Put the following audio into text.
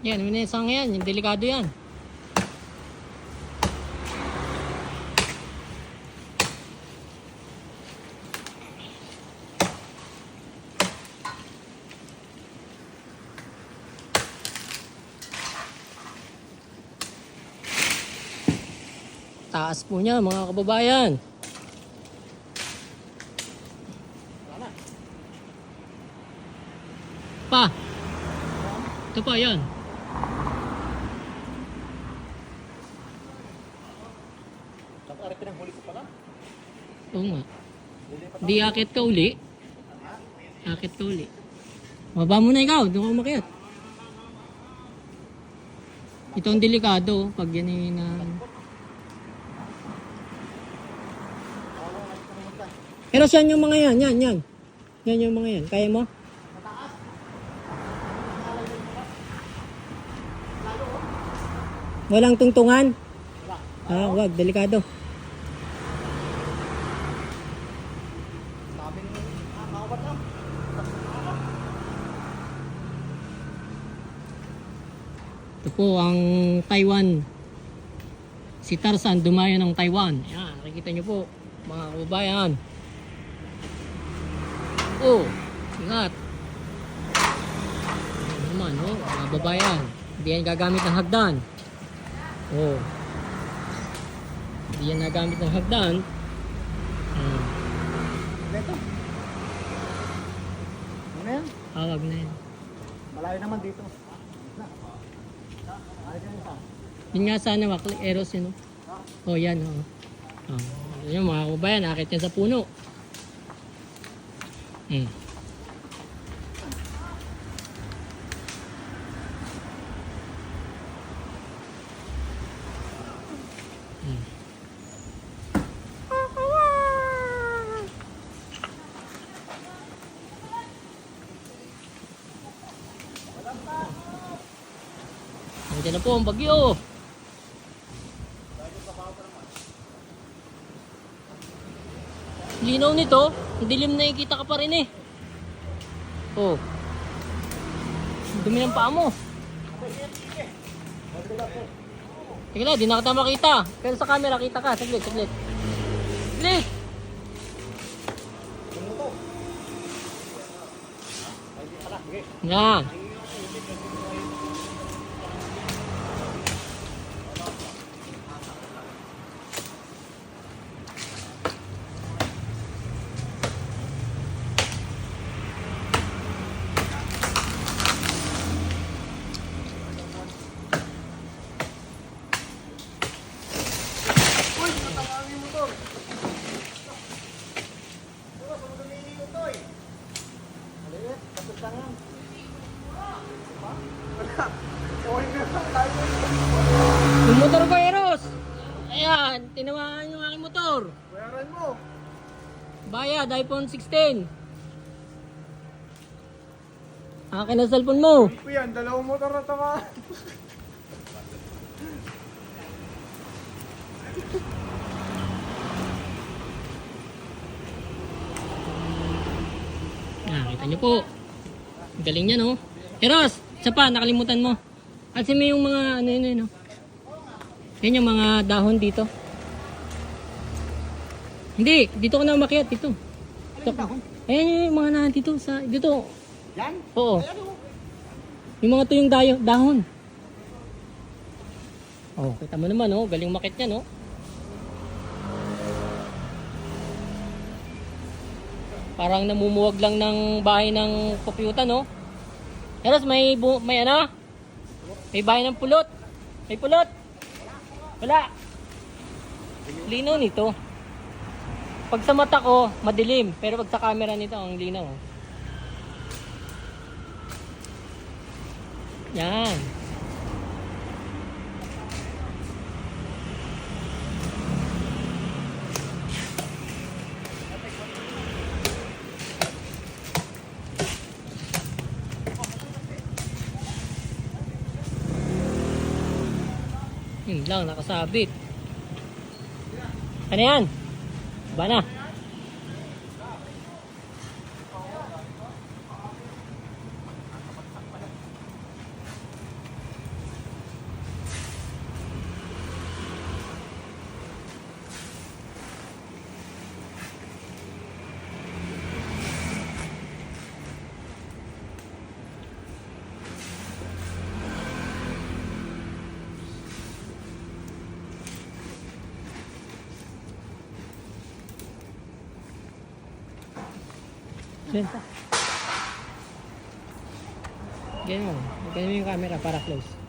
Yan, minesang yan. Yung delikado yan. Taas po niya mga kababayan. Pa. Ito pa yan. Oo nga. Di akit ka uli. Akit ka uli. Baba mo na ikaw, doon ka umakyat. Ito ang delikado pag yan ay na... Pero saan yung mga yan? Yan, yan. Yan yung mga yan. Kaya mo? Walang tungtungan? Ah, wag. Delikado. Sabi ni ah, kawat lang. Ito po ang Taiwan. Si Tarzan dumayo ng Taiwan. Ayan, nakikita nyo po mga kababayan. Oh, ingat. Ayan naman, oh, mga babayan. Hindi yan gagamit ng hagdan. Oh. Hindi yan nagamit ng hagdan. Hmm. Ito. Ano yan? Tawag na yan. Malayo naman dito. Na. Yun nga sana, Makli, Eros yun. Oh, yan. Oh. Oh. Yun, mga kababayan, akit yan sa puno. Hmm. Nandiyan na po ang bagyo. Linaw nito, dilim na ikita ka pa rin eh. Oh. Dumi ng paa mo. Teka lang, di na kita makita. Pero sa camera, kita ka. Saglit, saglit. Saglit! Yan natawag yung motor. Diba, sumunod na yung motor. Maliit, tapos lang yan. Diba? Wala. Okay na lang tayo. Yung motor ko, Eros! Ayan, tinawahan yung aking motor. Bayaran mo. Bayad, iPhone 16. Akin ang cellphone mo. Ito yan, dalawang motor na tama. Ah, kita niyo po. Galing niya, no? Eros, isa pa, nakalimutan mo. Kasi may yung mga, ano yun, no? Yan yung mga dahon dito. Hindi, dito ko na umakyat, dito. Dito ko. Ayan yung mga na dito sa, dito. Yan? Oo. Ayan o. Yung mga tuyong dayo, dahon. Oh, kita mo naman, oh. Galing makit niya, no? Parang namumuwag lang ng bahay ng kopyuta, no? Eros, may, bu may ano? May bahay ng pulot. May pulot. Wala. Linaw nito. Pag sa mata ko, madilim. Pero pag sa camera nito, ang linaw. Yan. Yun lang, nakasabit. Ano yan? Ba na? Yan. Ganyan mo. Ganyan yung camera para close.